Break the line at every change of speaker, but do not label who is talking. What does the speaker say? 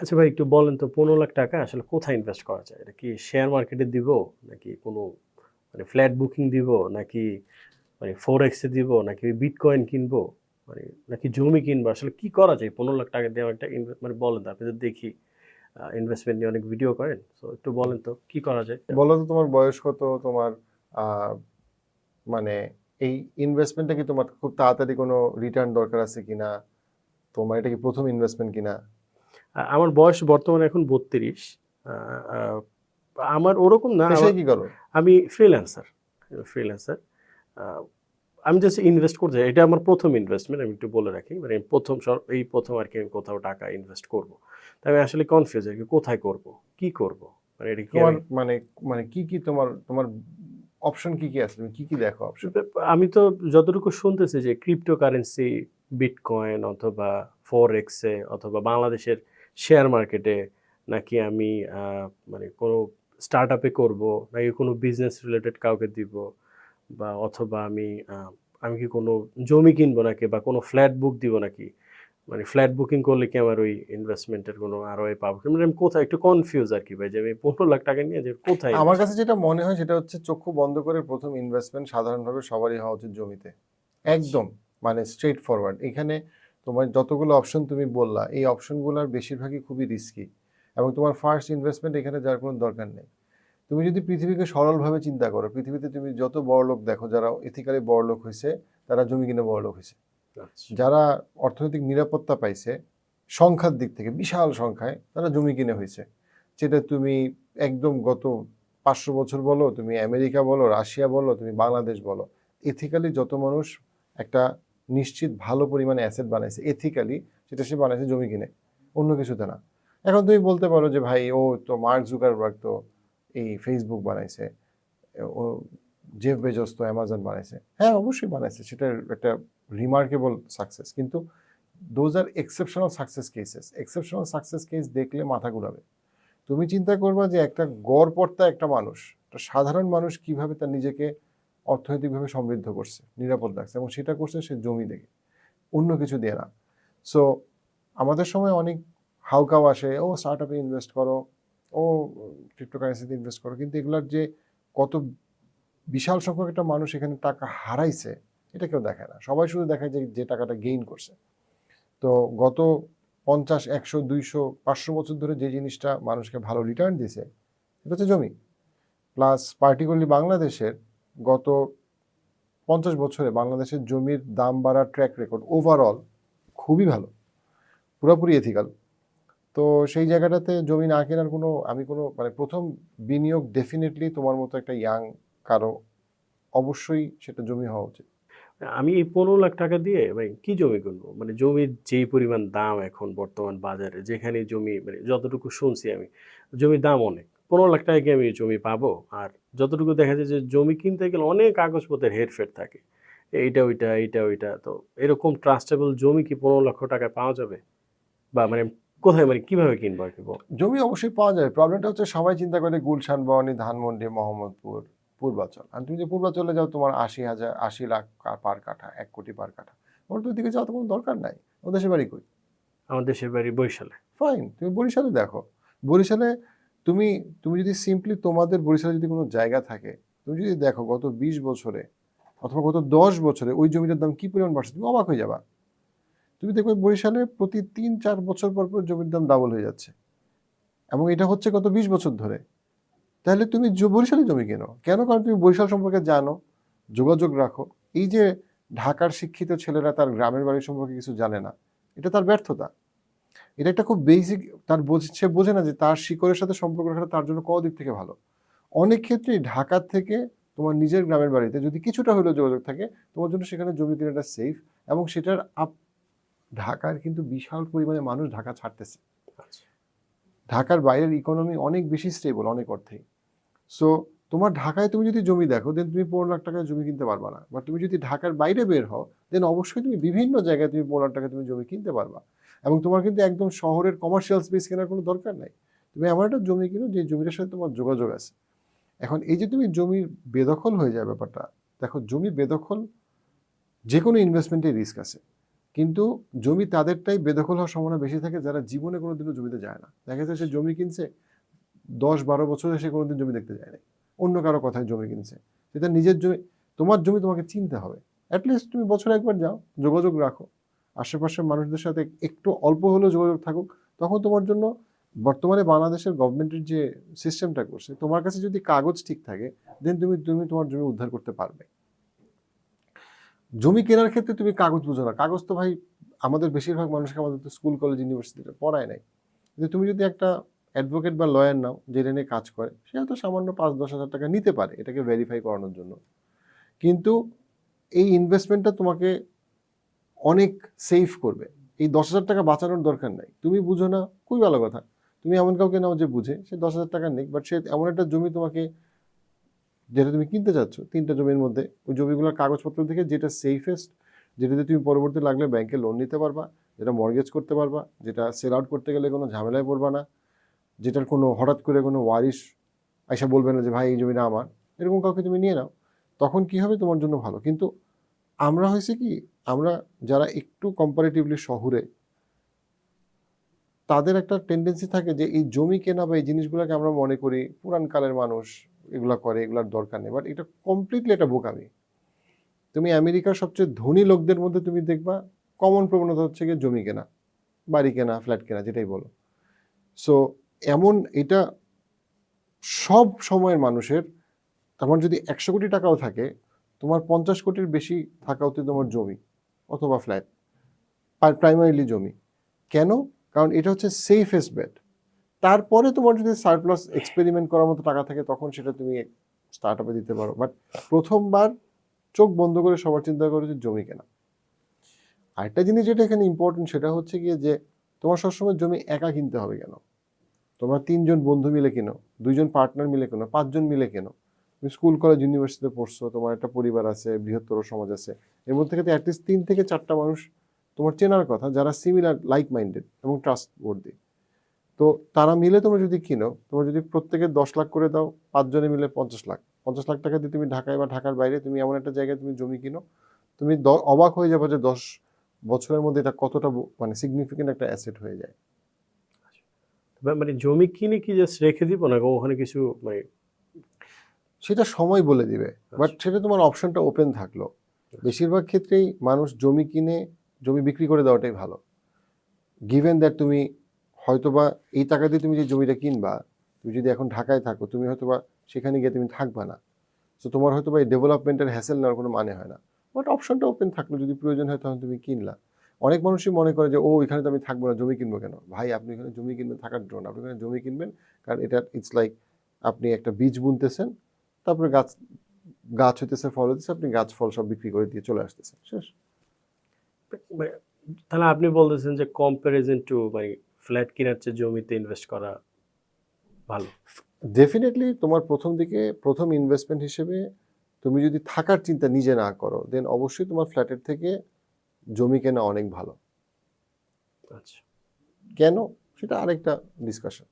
আচ্ছা ভাই, একটু বলেন তো, পনেরো লাখ টাকা আসলে কোথায় ইনভেস্ট করা যায়? এটা কি শেয়ার মার্কেটে দিব, নাকি কোনো মানে ফ্ল্যাট বুকিং দিব, নাকি মানে ফোর এক্সে দিব, নাকি বিটকয়েন কিনবো? মানে নাকি জমি কিনবো? আসলে কি করা যায়? পনেরো লাখ টাকা দিয়ে একটা মানে বলেন তো, আপনি তো দেখি ইনভেস্টমেন্ট নিয়ে অনেক ভিডিও করেন তো একটু বলেন তো, কি করা যায়?
বলো তো, তোমার বয়স কত? তোমার মানে এই ইনভেস্টমেন্টটা কি তোমার খুব তাড়াতাড়ি কোনো রিটার্ন দরকার আছে কিনা? তোমার এটা কি প্রথম ইনভেস্টমেন্ট কিনা?
আমার বয়স বর্তমানে এখন বত্রিশ। আমার ওরকম না
কি করো
আমি ফ্রিল্যান্সার ফ্রিল্যান্সার আমি জাস্ট ইনভেস্ট করতে চাই। এটা আমার প্রথম ইনভেস্টমেন্ট আমি একটু বলে রাখি। মানে প্রথম এই প্রথম আর কি আমি কোথাও টাকা ইনভেস্ট করব। তাই আমি আসলে কনফিউজ আর কি কোথায় করব? কি করব? মানে এটা কি
মানে মানে কি কি তোমার তোমার অপশন কি কি আছে? তুমি কি কি দেখো অপশন
আমি তো যতটুকু শুনতেছি যে ক্রিপ্টোকারেন্সি বিটকয়েন অথবা ফোর এক্সে অথবা বাংলাদেশের শেয়ার মার্কেটে নাকি আমি মানে কোনো স্টার্ট আপে করব নাকি কোনো বিজনেস রিলেটেড কাউকে দিব বা অথবা আমি আমি কি কোনো জমি কিনবো নাকি বা কোনো ফ্ল্যাট বুক দিব নাকি? মানে ফ্ল্যাট বুকিং করলে কি আমার ওই ইনভেস্টমেন্টের কোনো আরও পাবো? মানে আমি কোথায় একটু কনফিউজ আর কি ভাই যে আমি পনেরো লাখ টাকা নিয়ে যে কোথায়
আমার কাছে যেটা মনে হয় সেটা হচ্ছে চক্ষু বন্ধ করে প্রথম ইনভেস্টমেন্ট সাধারণভাবে সবারই হওয়া উচিত জমিতে। একদম মানে স্ট্রেট ফরওয়ার্ড এখানে তোমার যতগুলো অপশন তুমি বললা এই অপশনগুলোর বেশিরভাগই খুবই রিস্কি এবং তোমার ফার্স্ট ইনভেস্টমেন্ট এখানে যার কোনো দরকার নেই। তুমি যদি পৃথিবীকে সরলভাবে চিন্তা করো পৃথিবীতে তুমি যত বড় লোক দেখো যারা এথিক্যালি বড় লোক হয়েছে তারা জমি কিনে বড় লোক হয়েছে।
আচ্ছা।
যারা অর্থনৈতিক নিরাপত্তা পাইছে সংখ্যার দিক থেকে বিশাল সংখ্যায় তারা জমি কিনে হয়েছে। যেটা তুমি একদম গত পাঁচশো বছর বলো তুমি আমেরিকা বলো রাশিয়া বলো তুমি বাংলাদেশ বলো এথিক্যালি যত মানুষ একটা নিশ্চিত ভালো পরিমাণে অ্যাসেট বানাইছে। এথিক্যালি সেটা সে বানাইছে জমি কিনে, অন্য কিছুতে না। এখন তুমি বলতে পারো যে ভাই, ও তো মার্ক জুকারবার্গ তো এই ফেসবুক বানাইছে, ও জেফ বেজস তো অ্যামাজন বানাইছে। হ্যাঁ অবশ্যই বানাইছে সেটার একটা রিমার্কেবল সাকসেস কিন্তু those are exceptional success cases exceptional success case দেখলে মাথা ঘুরাবে। তুমি চিন্তা করবা যে একটা গড়পর্তা একটা মানুষ, একটা সাধারণ মানুষ কীভাবে তার নিজেকে অর্থনৈতিকভাবে সমৃদ্ধ করছে, নিরাপদ রাখছে এবং সেটা করছে সে জমি দেখে অন্য কিছু দিয়ে না। সো আমাদের সময় অনেক হাউকাও আসে, ও স্টার্ট আপে ইনভেস্ট করো, ও ক্রিপ্টোকারেন্সিতে ইনভেস্ট করো, কিন্তু এগুলার যে কত বিশাল সংখ্যক একটা মানুষ এখানে টাকা হারাইছে, এটা কেউ দেখে না। সবাই শুধু দেখায় যে যে টাকাটা গেইন করছে। তো গত পঞ্চাশ, একশো, দুইশো, পাঁচশো বছর ধরে যে জিনিসটা মানুষকে ভালো রিটার্ন দিছে, এটা হচ্ছে জমি। প্লাস পার্টিকুলারলি বাংলাদেশের গত পঞ্চাশ বছরে বাংলাদেশের জমির দাম বাড়ার ট্র্যাক রেকর্ড ওভারঅল খুবই ভালো, পুরোপুরি এথিক্যাল তো সেই জায়গাটাতে জমি না কেনার কোনো, আমি কোনো মানে প্রথম বিনিয়োগ ডেফিনেটলি তোমার মতো একটা ইয়াং কারও অবশ্যই সেটা জমি হওয়া উচিত।
আমি এই পনেরো লাখ টাকা দিয়ে ভাই কি জমি কিনবো? মানে জমির যেই পরিমাণ দাম এখন বর্তমান বাজারে, যেখানে জমি মানে যতটুকু শুনছি আমি, জমির দাম অনেক। পনেরো লাখ টাকা কি আমি জমি পাবো। আর যতটুকু দেখা যায় যে জমি কিনতে গেলে অনেক কাগজপত্রের হেরফের থাকে। এইটা ওইটা এইটা ওইটা। তো এরকম ট্রাস্টেবল জমি কি পনেরো লক্ষ টাকায় পাওয়া যাবে? বা মানে কোথায় মানে কীভাবে কিনবো আর কি?
জমি অবশ্যই পাওয়া যাবে। প্রবলেমটা হচ্ছে সবাই চিন্তা করে গুলশান বনানী ধানমন্ডি মোহাম্মদপুর পূর্বাচল। আর তুমি যে পূর্বাচলে যাও তোমার আশি হাজার আশি লাখ পার কাঠা এক কোটি পার কাঠা। ওর দিকে যাওয়া তো কোনো দরকার নাই। ও দেশের বাড়ি কই?
আমার দেশের বাড়ি বরিশালে।
ফাইন তুমি বরিশালে দেখো। বরিশালে তুমি তুমি যদি সিম্পলি তোমাদের বরিশালে যদি কোনো জায়গা থাকে, তুমি যদি দেখো গত বিশ বছরে অথবা গত দশ বছরে ওই জমিটার দাম কি পরিমাণ বাড়ছে, তুমি অবাক হয়ে যাবা। তুমি দেখবে বরিশালে প্রতি তিন, চার বছর পর পর জমির দাম ডাবল হয়ে যাচ্ছে। এবং এটা হচ্ছে গত বিশ বছর ধরে। তাহলে তুমি বরিশালে জমি কেনো? কেন? কারণ তুমি বরিশাল সম্পর্কে জানো, যোগাযোগ রাখো। এই যে ঢাকার শিক্ষিত ছেলেরা তার গ্রামের বাড়ি সম্পর্কে কিছু জানে না, এটা তার ব্যর্থতা। এটা একটা খুব বেসিক তার সে বোঝে না যে তার শিকড়ের সাথে সম্পর্ক রাখাটা তার জন্য কত দিক থেকে ভালো। অনেক ক্ষেত্রেই ঢাকার থেকে তোমার নিজের গ্রামের বাড়িতে যদি কিছুটা হলেও যোগাযোগ থাকে তোমার জন্য সেখানে জমি কেনাটা সেফ এবং সেটার আপ ঢাকার কিন্তু বিশাল পরিমাণে মানুষ ঢাকা ছাড়তেছে।
আচ্ছা।
ঢাকার বাইরের ইকোনমি অনেক বেশি স্টেবল অনেক অর্থেই সো তোমার ঢাকায় তুমি যদি জমি দেখো দেন তুমি পনেরো লাখ টাকায় জমি কিনতে পারবা না। বাট তুমি যদি ঢাকার বাইরে বের হও দেন অবশ্যই তুমি বিভিন্ন জায়গায় তুমি পনেরো লাখ টাকায় তুমি জমি কিনতে পারবা। এবং তোমার কিন্তু একদম শহরের কমার্শিয়াল স্পেস কেনার কোনো দরকার নাই। তুমি এমন একটা জমি কিনো যে জমিটার সাথে তোমার যোগাযোগ আছে। এখন এই যে তুমি জমির বেদখল হয়ে যায় ব্যাপারটা, দেখো জমি বেদখল যে কোনো ইনভেস্টমেন্টে রিস্ক আছে। কিন্তু জমি তাদেরটাই বেদখল হওয়ার সম্ভাবনা বেশি থাকে যারা জীবনে কোনোদিনও জমিতে যায় না। দেখা যাচ্ছে সে জমি কিনছে দশ বারো বছরে সে কোনোদিন জমি দেখতে যায় না অন্য কারও কথায় জমি কিনছে। সেটা নিজের জমি, তোমার জমি তোমাকে চিনতে হবে। অ্যাটলিস্ট তুমি বছরে একবার যাও, যোগাযোগ রাখো। আশেপাশের মানুষদের সাথে একটু অল্প হলেও যোগাযোগ থাকুক, তখন তোমার জন্য বর্তমানে বাংলাদেশের গভর্নমেন্টের যে সিস্টেমটা করছে, তোমার কাছে যদি কাগজ ঠিক থাকে দেন তুমি তুমি তোমার জমি উদ্ধার করতে পারবে। জমি কেনার ক্ষেত্রে তুমি কাগজ বুঝো না। কাগজ তো ভাই আমাদের বেশিরভাগ মানুষকে আমাদের তো স্কুল কলেজ ইউনিভার্সিটিতে পড়ায় নাই। কিন্তু তুমি যদি একটা অ্যাডভোকেট বা লয়ার নাও যেটা নিয়ে কাজ করে সে হয়তো সামান্য পাঁচ, দশ হাজার টাকা নিতে পারে, এটাকে ভেরিফাই করানোর জন্য। কিন্তু এই ইনভেস্টমেন্টটা তোমাকে অনেক সেভ করবে। এই দশ হাজার টাকা বাঁচানোর দরকার নাই। তুমি বুঝো না, খুবই ভালো কথা। তুমি এমন কাউকে নাও যে বুঝে, সে দশ হাজার টাকা নেই বাট সে এমন একটা জমি তোমাকে যেটা তুমি কিনতে চাচ্ছ, তিনটা জমির মধ্যে, ওই জমিগুলোর কাগজপত্র দেখে যেটা সেফেস্ট যেটাতে তুমি পরবর্তী লাগলে ব্যাংকে লোন নিতে পারবা, যেটা মর্গেজ করতে পারবা, যেটা সেল আউট করতে গেলে কোনো ঝামেলায় পড়বা না, যেটার কোনো হঠাৎ করে কোনো ওয়ারিশ আইসা বলবে না যে, ভাই, এই জমিটা আমার। এরকম কাউকে তুমি নিয়ে নাও। তখন কি হবে? তোমার জন্য ভালো। কিন্তু আমরা হয়েছে কি, আমরা যারা একটু কম্পারেটিভলি শহরে, তাদের একটা টেন্ডেন্সি থাকে যে এই জমি কেনা বা এই জিনিসগুলোকে আমরা মনে করি পুরান কালের মানুষ এগুলো করে, এগুলোর দরকার নেই। বাট এটা কমপ্লিটলি একটা বোকামি। তুমি আমেরিকার সবচেয়ে ধনী লোকদের মধ্যে তুমি দেখবা কমন প্রবণতা হচ্ছে গিয়ে জমি কেনা, বাড়ি কেনা ফ্ল্যাট কেনা, যেটাই বলো। সো এমন এটা সব সময়ের মানুষের তোমার যদি একশো কোটি টাকাও থাকে তোমার পঞ্চাশ কোটির বেশি থাকা উচিত তোমার জমি অথবা ফ্ল্যাট প্রাইমারিলি জমি। কেন? কারণ এটা হচ্ছে সেফেস্ট বেড তারপরে তোমার যদি সারপ্লাস এক্সপেরিমেন্ট করার মতো টাকা থাকে, তখন সেটা তুমি স্টার্ট আপে দিতে পারো। বাট প্রথমবার চোখ বন্ধ করে সবার চিন্তা করে যে জমি কেনা। আরেকটা জিনিস যেটা এখানে ইম্পর্টেন্ট সেটা হচ্ছে গিয়ে যে তোমার সবসময় জমি একা কিনতে হবে কেন? তোমরা তিনজন বন্ধু মিলে কেনো, দুইজন পার্টনার মিলে কেনো, পাঁচজন মিলে কেনো। তুমি স্কুল কলেজ ইউনিভার্সিটিতে পড়ছো, তোমার একটা পরিবার আছে, বৃহত্তর সমাজ আছে, এর মধ্যে থেকে অ্যাটলিস্ট তিন থেকে চারটা মানুষ তোমার চেনার কথা, যারা সিমিলার লাইক মাইন্ডেড এবং ট্রাস্ট বর্দি তো তারা মিলে তোমরা যদি কিনো, তোমরা যদি প্রত্যেকে দশ লাখ করে দাও, পাঁচজনে মিলে পঞ্চাশ লাখ পঞ্চাশ লাখ টাকা দিয়ে তুমি ঢাকায় বা ঢাকার বাইরে তুমি এমন একটা জায়গায় তুমি জমি কিনো, তুমি অবাক হয়ে যাবে যে দশ বছরের মধ্যে এটা কতটা মানে সিগনিফিকেন্ট একটা অ্যাসেট হয়ে যায়।
বা মানে জমি কিনে কি জাস্ট রেখে দিব না ওখানে কিছু মানে
সেটা সময় বলে দিবে। বাট সেটা তোমার অপশনটা ওপেন থাকল। বেশিরভাগ ক্ষেত্রেই মানুষ জমি কিনে জমি বিক্রি করে দেওয়াটাই ভালো। গিভেন দ্যাট তুমি হয়তোবা এই টাকা দিয়ে তুমি যে জমিটা কিনবা তুমি যদি এখন ঢাকায় থাকো তুমি হয়তোবা সেখানে গিয়ে তুমি থাকবা না। তো তোমার হয়তোবা এই ডেভেলপমেন্টের হ্যাসেল নেওয়ার কোনো মানে হয় না। বাট অপশনটা ওপেন থাকল যদি প্রয়োজন হয় তখন তুমি কিনলা। অনেক মানুষই মনে করে যে ও এখানে তো আমি থাকব না জমি কিনবো কেন? ভাই আপনি এখানে জমি কিনবেন থাকার জন্য আপনি এখানে জমি কিনবেন? কারণ এটা ইটস লাইক আপনি একটা বীজ বুনতেছেন তারপরে গাছ গাছ হইতেছে ফল হইতেছে আপনি গাছ ফল সব বিক্রি করে দিয়ে চলে আসতেছে শেষ।
মানে তাহলে আপনি বলতেছেন যে কম্পারিজন টু মানে ফ্ল্যাট কেনার চেয়ে জমিতে ইনভেস্ট করা ভালো।
ডেফিনেটলি তোমার প্রথম দিকে প্রথম ইনভেস্টমেন্ট হিসেবে তুমি যদি থাকার চিন্তা নিজে না করো দেন অবশ্যই তোমার ফ্ল্যাটের থেকে জমি কেনা অনেক ভালো।
আচ্ছা।
কেন? সেটা আরেকটা ডিসকাশন